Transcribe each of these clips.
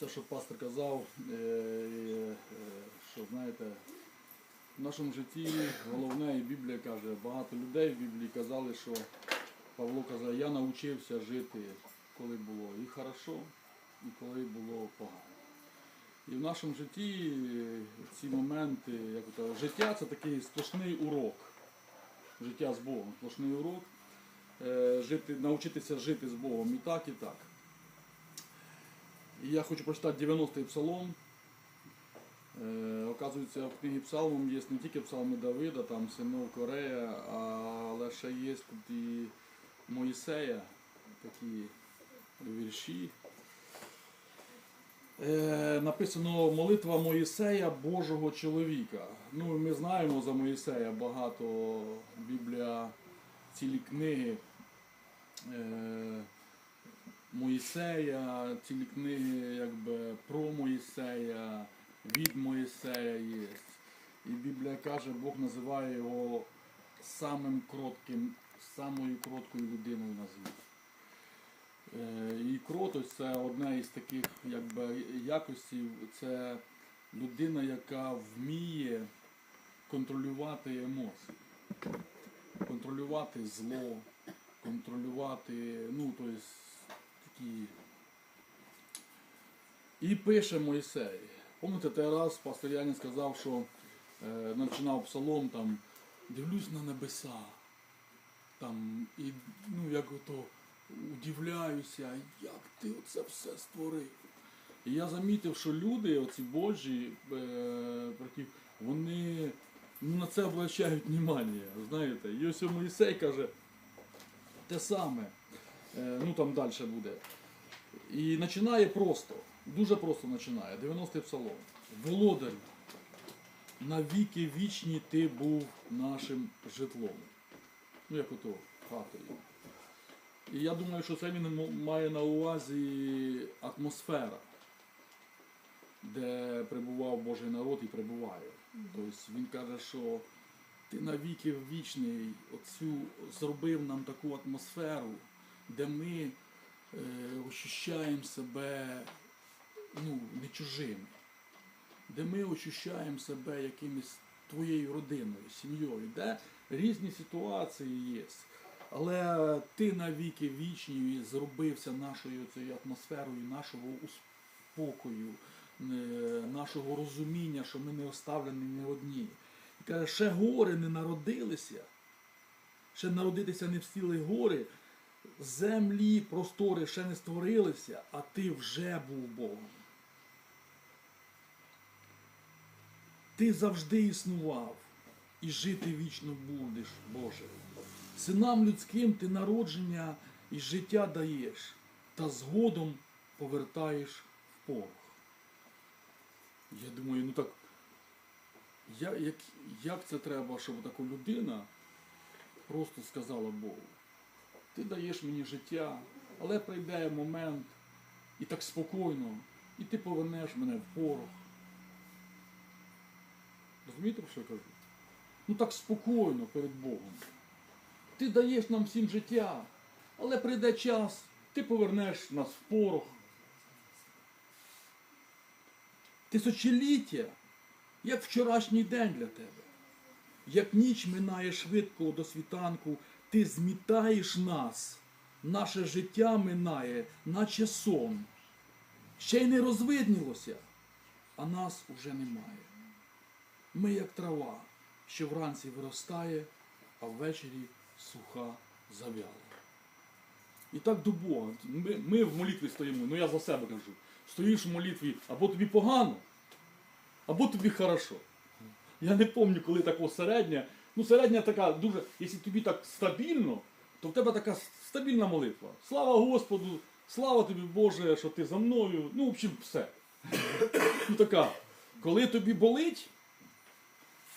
Оце, що пастор казав, е, е, що знаєте, в нашому житті головне, і Біблія каже, багато людей в Біблії казали, що Павло казав, я навчився жити, коли було і хорошо, і коли було погано. І в нашому житті е, ці моменти, як то, життя це такий сплошний урок. Життя з Богом, сплошний урок. Жити, навчитися жити з Богом і так, і так. І я хочу прочитати 90-й псалом. Е, оказується, в книгі Псалмом є не тільки псалми Давида, там синов Корея, але ще є тут і Моїсея, такі вірші. Е, написано молитва Моїсея Божого чоловіка. Ну, ми знаємо за Моїсея багато Біблія, цілі книги. Е, Моїсея, цілі книги якби, про Моїсея, від Моїсея є. І Біблія каже, Бог називає його самим кротким, самою кроткою людиною на землі. Е, І кротость це одна із таких якби, якостей, це людина, яка вміє контролювати емоції, контролювати зло, контролювати, ну, тобто такі. І пише Мойсей. Пам'ятаєте, той раз пастор сказав, що е, починав псалом, там, дивлюсь на небеса. Там, і, ну, як ото удивляюся, як ти оце все створив. І я замітив, що люди, оці Божі, е, вони ну, на це обращають внимання, знаєте. І ось Моїсей каже, те саме. Е, ну там далі буде. І починає просто, дуже просто починає. 90-й псалом. Володарю, навіки вічні ти був нашим житлом. Ну, як ото хатою. І я думаю, що це він має на увазі атмосфера, де перебував Божий народ і перебуває. Тобто він каже, що ти навіки вічний, оцю зробив нам таку атмосферу, де ми е, ощущаємо себе ну, не чужими, де ми ощущаємо себе якимось твоєю родиною, сім'єю, де різні ситуації є. Але ти навіки вічні зробився нашою цією атмосферою, нашого успокою, е, нашого розуміння, що ми не оставлені не одні. І каже, ще гори не народилися, ще народитися не встіли гори, землі, простори ще не створилися, а ти вже був Богом. Ти завжди існував і жити вічно будеш, Боже. Синам людським ти народження і життя даєш, та згодом повертаєш в порох. Я думаю, ну так, як, як це треба, щоб така людина просто сказала Богу, ти даєш мені життя, але прийде момент і так спокійно, і ти повернеш мене в порох. Розумієте, про що я кажу? Ну так спокійно перед Богом. Ти даєш нам всім життя, але прийде час, ти повернеш нас в порох. Тисячоліття, як вчорашній день для тебе. Як ніч минає швидко до світанку, ти змітаєш нас, наше життя минає, наче сон. Ще й не розвиднілося, а нас уже немає. Ми як трава, що вранці виростає, а ввечері суха завяла. І так до Бога. Ми, ми в молитві стоїмо, ну я за себе кажу. Стоїш в молитві, або тобі погано, або тобі хорошо. Я не пам'ятаю, коли тако середня. Ну, середня така дуже, якщо тобі так стабільно, то в тебе така стабільна молитва. Слава Господу, слава тобі Боже, що ти за мною. Ну, в общем, все. Ну така. Коли тобі болить,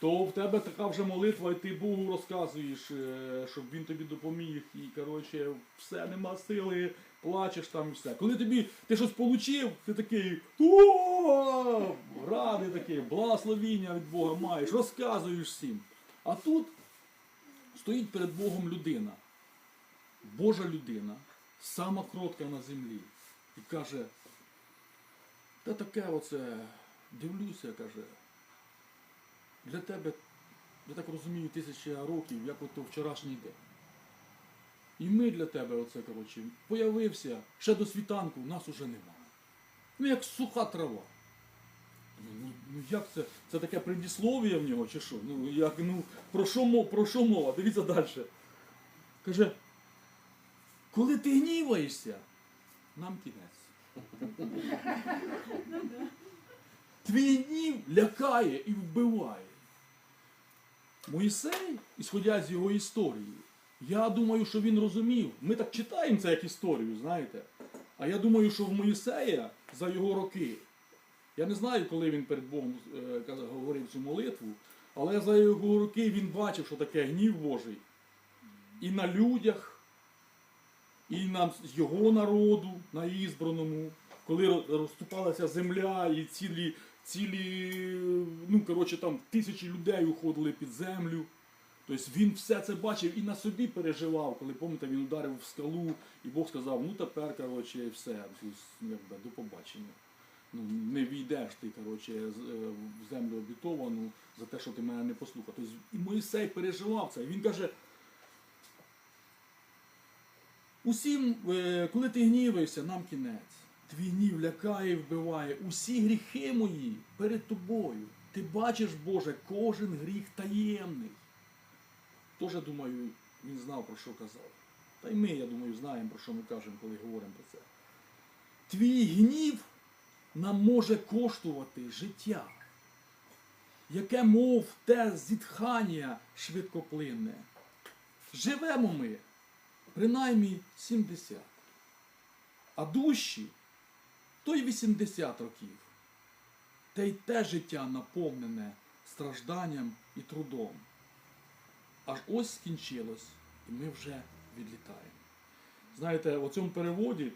то в тебе така вже молитва, і ти Богу розказуєш, е, щоб він тобі допоміг. І коротше, все, нема сили, плачеш там і все. Коли тобі ти щось получив, ти такий радий такий, благословіння від Бога маєш, розказуєш всім. А тут стоїть перед Богом людина, Божа людина, сама кротка на землі, і каже: Та таке оце, дивлюся, каже. Для тебе, я так розумію, тисяча років, як ото вчорашній день. І ми для тебе, оце, коротше, появився ще до світанку, нас уже нема. Ну, як суха трава. Ну, ну, як це? Це таке предіслов'я в нього, чи що? Ну, як, ну, про що, мо- про що мова? Дивіться далі. Каже, коли ти гніваєшся, нам кінець. Твій гнів лякає і вбиває. Моїсей, ісходя з його історії, я думаю, що він розумів. Ми так читаємо це як історію, знаєте. А я думаю, що в Моїсея за його роки, я не знаю, коли він перед Богом е, говорив цю молитву, але за його роки він бачив, що таке гнів Божий. І на людях, і на його народу, на ізбраному, коли розступалася земля і цілі, цілі ну, коротше, там тисячі людей уходили під землю. Тобто він все це бачив і на собі переживав, коли пам'ятаєте, він ударив в скалу, і Бог сказав, ну тепер, коротше, все, якби, до побачення. Ну, не війдеш ти, коротше, е, в землю обітовану за те, що ти мене не послухав. Тобто і Моїсей переживав це. І він каже, Усім, е, коли ти гніваєшся, нам кінець. Твій гнів лякає і вбиває. Усі гріхи мої перед тобою. Ти бачиш, Боже, кожен гріх таємний. Теж, думаю, він знав, про що казав. Та й ми, я думаю, знаємо, про що ми кажемо, коли говоримо про це. Твій гнів нам може коштувати життя, яке, мов те зітхання швидкоплинне. Живемо ми принаймні 70. А душі то й 80 років. Та й те життя наповнене стражданням і трудом. Аж ось скінчилось, і ми вже відлітаємо. Знаєте, у цьому переводі,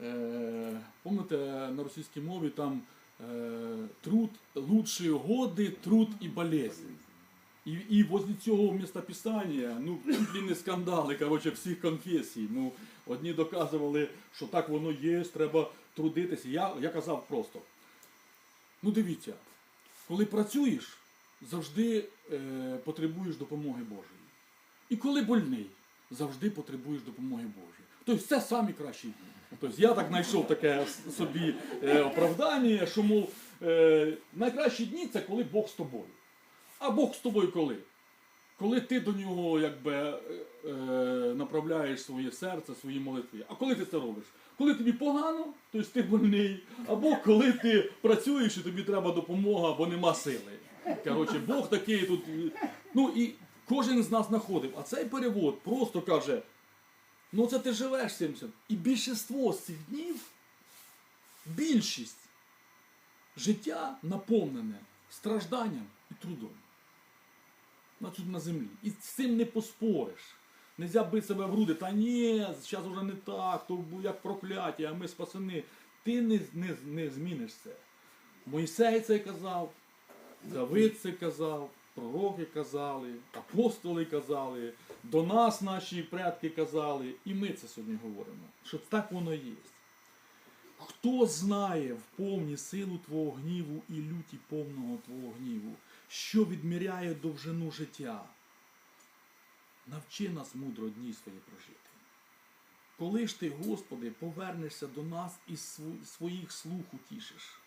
е, пам'ятаєте, на російській мові там е, труд лучші годи, труд і болезнь. І, і возле цього містописання, ну, не скандали, коротше, всіх конфесій. Ну, одні доказували, що так воно є, треба трудитися. Я, я казав просто. Ну дивіться, коли працюєш, завжди е, потребуєш допомоги Божої. І коли больний, завжди потребуєш допомоги Божої. Тобто це самі кращі. Тобто я так знайшов таке собі е, оправдання, що мов е, найкращі дні це коли Бог з тобою. А Бог з тобою коли? Коли ти до нього якби, е, направляєш своє серце, свої молитви. А коли ти це робиш? Коли тобі погано, тобто ти больний, або коли ти працюєш і тобі треба допомога, бо нема сили. Коротше, Бог такий тут. Ну і кожен з нас знаходив. А цей перевод просто каже: ну це ти живеш 70. І більшіство з цих днів, більшість життя наповнене стражданням і трудом. На тут на землі. І з цим не поспориш. Нельзя бити себе в груди, та ні, зараз вже не так, то як прокляття, а ми спасені. Ти не, не, не зміниш це. Мойсей це казав, Давид це казав, пророки казали, апостоли казали, до нас наші предки казали, і ми це сьогодні говоримо, що так воно є. Хто знає в повні силу Твого гніву і люті повного Твого гніву, що відміряє довжину життя? Навчи нас мудро дні свої прожити. Коли ж ти, Господи, повернешся до нас і своїх слух утішиш,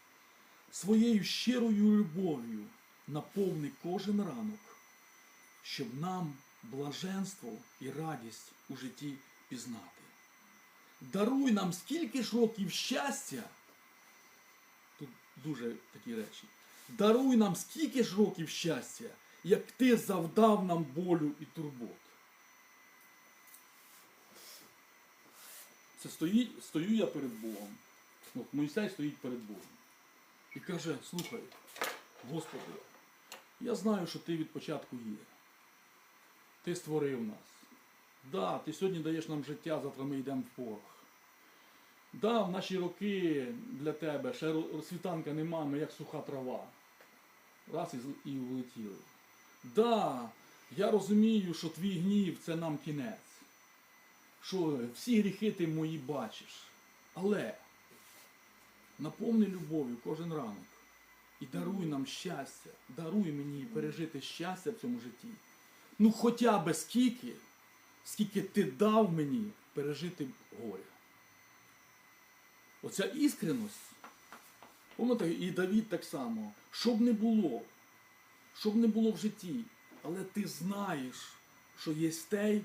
своєю щирою любов'ю наповни кожен ранок, щоб нам блаженство і радість у житті пізнати. Даруй нам скільки ж років щастя. Тут дуже такі речі. Даруй нам скільки ж років щастя, як ти завдав нам болю і турбот. Це стоїть, стою я перед Богом. От Мойсей стоїть перед Богом. І каже, слухай, Господи, я знаю, що ти від початку є. Ти створив нас. Да, ти сьогодні даєш нам життя, завтра ми йдемо в порох. Да, в наші роки для тебе ще світанка нема, ми як суха трава. Раз і, і влетіли. Да, я розумію, що твій гнів це нам кінець. Що всі гріхи ти мої бачиш. Але наповни любов'ю кожен ранок. І даруй нам щастя, даруй мені пережити щастя в цьому житті. Ну, хоча би скільки, скільки ти дав мені пережити горя. Оця іскреність, пам'ятаєте, і Давід так само, що б не було, що б не було в житті, але ти знаєш, що є той,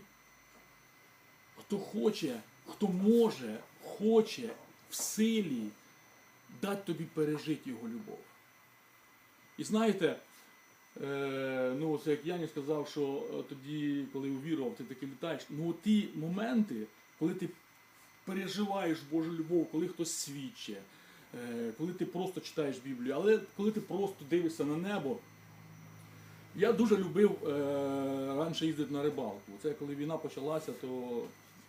хто хоче, хто може, хоче в силі дати тобі пережити його любов. І знаєте, е, ну ось як Яні сказав, що е, тоді, коли увірував, ти таки літаєш. Ну ті моменти, коли ти переживаєш Божу любов, коли хтось свідчить, е, коли ти просто читаєш Біблію, але коли ти просто дивишся на небо. Я дуже любив е, раніше їздити на рибалку. Це коли війна почалася, то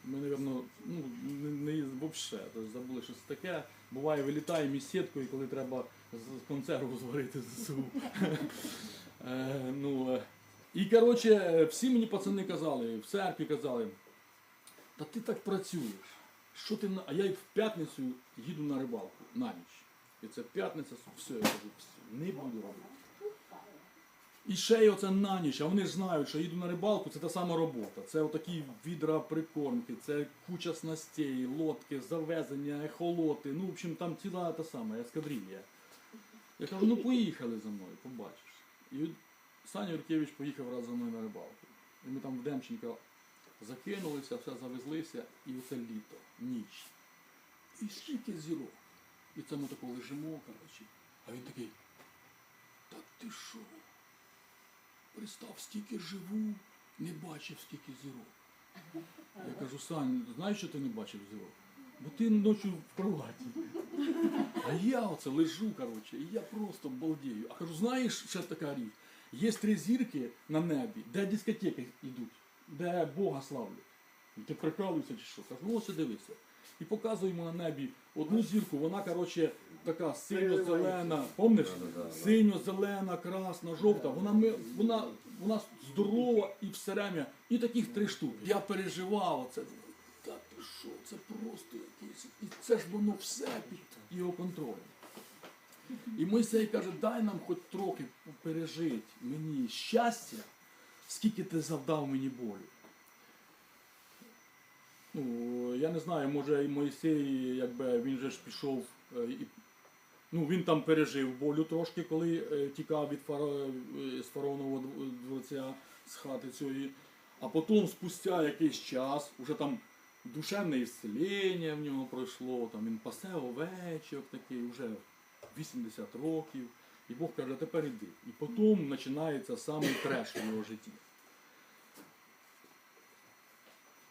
ми, напевно, ну, не, не взагалі, тобто забули щось таке. Буває, вилітаємо із сіткою, коли треба консерву зварити ЗСУ. Е, ну, е, і коротше, всі мені пацани казали, в церкві казали, та ти так працюєш. Що ти на... А я в п'ятницю їду на рибалку на ніч. І це п'ятниця, все, я кажу, не буду робити. І ще й оце на ніч, а вони ж знають, що їду на рибалку, це та сама робота. Це отакі відра прикормки, це куча снастей, лодки, завезення, ехолоти. Ну, в общем, там ціла та сама ескадрилья. Я кажу, ну поїхали за мною, побачиш. І Саня Юркевич поїхав раз за мною на рибалку. І ми там в Демченка закинулися, все завезлися, і оце літо, ніч. І скільки зірок. І це ми тако лежимо, коротше. А він такий, та ти що? Представ, стільки живу, не бачив стільки зірок. Я кажу, Сань, знаєш, що ти не бачив зірок? Бо ти ночі в кроваті. А я оце лежу, коротше, і я просто балдію. А кажу, знаєш, ще така річ. Є три зірки на небі, де дискотеки йдуть, де Бога славлять. І ти прикалуєшся чи що? Кажу, ну ось дивися. І показуємо на небі одну зірку, вона, коротше, така синьо-зелена, помниш? Синьо-зелена, красна, жовта. Вона, ми, вона, вона здорова і все время. І таких три штуки. Я переживав оце. Та ти що, це просто це ж воно все під його контролем. І Мойсей каже, дай нам хоч трохи пережити мені щастя, скільки ти завдав мені болю. Ну, я не знаю, може і Мойсей, якби він же ж пішов е. Ну, він там пережив болю трошки, коли е, тікав від фаро... е, з фараонового дворця з хати цієї. А потім, спустя якийсь час, уже там душевне ісцелення в нього пройшло, там він пасе овечок такий, вже 80 років. І Бог каже, тепер іди. І потім починається самий треш в його житті.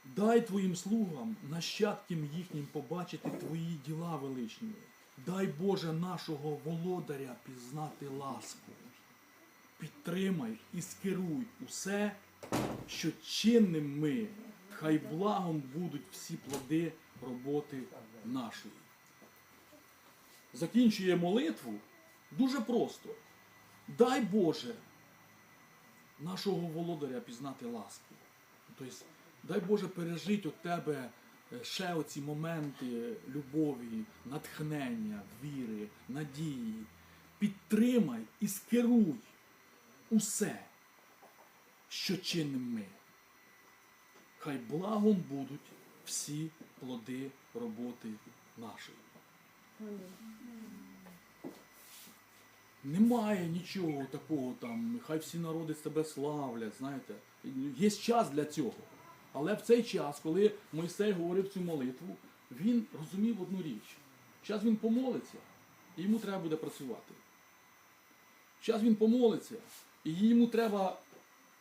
Дай твоїм слугам, нащадкам їхнім побачити твої діла величні. Дай Боже нашого володаря пізнати ласку. Підтримай і скеруй усе, що чинним ми, хай благом будуть всі плоди роботи нашої. Закінчує молитву дуже просто. Дай Боже нашого володаря пізнати ласку. Тобто, дай Боже пережити от тебе е, ще оці моменти любові, натхнення, віри, надії. Підтримай і скеруй усе, що чинимо ми. Хай благом будуть всі плоди роботи нашої. Немає нічого такого там, хай всі народи себе славлять, знаєте. Є час для цього. Але в цей час, коли Мойсей говорив цю молитву, він розумів одну річ. Зараз він помолиться, і йому треба буде працювати. Зараз він помолиться, і йому треба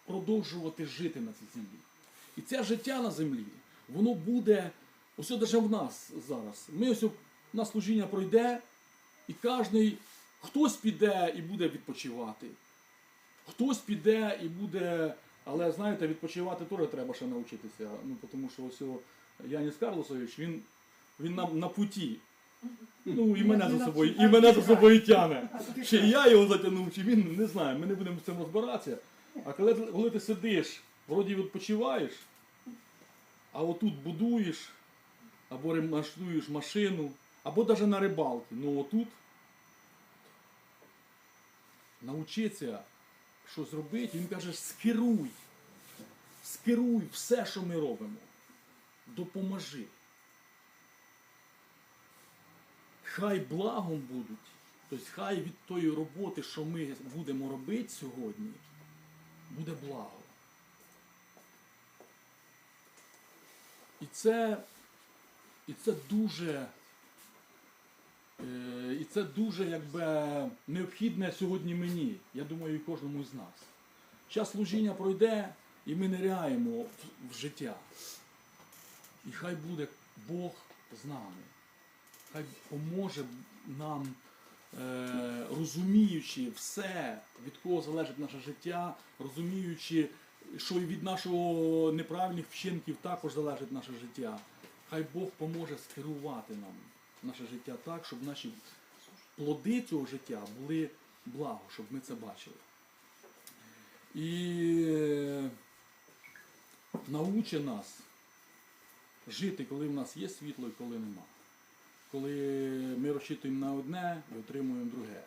продовжувати жити на цій землі. І це життя на землі, воно буде, ось навіть в нас зараз. Ми ось на служіння пройде, і кожний, хтось піде і буде відпочивати. Хтось піде і буде, але знаєте, відпочивати теж треба ще навчитися. Ну, тому що ось Яніс Карлосович, він, він на, на путі. Ну, і мене за собою, і мене за собою тяне. Чи я його затягнув, чи він, не знаю, ми не будемо з цим розбиратися. А коли, коли ти сидиш, вроді відпочиваєш, а отут будуєш, або ремонтуєш машину, Або навіть на рибалки. Ну отут навчитися щось робити, він каже, скеруй. Скеруй все, що ми робимо. Допоможи. Хай благом будуть. Тобто хай від тої роботи, що ми будемо робити сьогодні, буде благо. І це, і це дуже, е, і це дуже якби, необхідне сьогодні мені, я думаю, і кожному з нас. Час служіння пройде, і ми ниряємо в, в життя. І хай буде Бог з нами. Хай поможе нам, е, розуміючи все, від кого залежить наше життя, розуміючи, що і від нашого неправильних вчинків також залежить наше життя. Хай Бог поможе скерувати нам наше життя так, щоб наші плоди цього життя були благо, щоб ми це бачили. І е, науче нас жити, коли в нас є світло і коли нема. Коли ми розчитуємо на одне і отримуємо друге.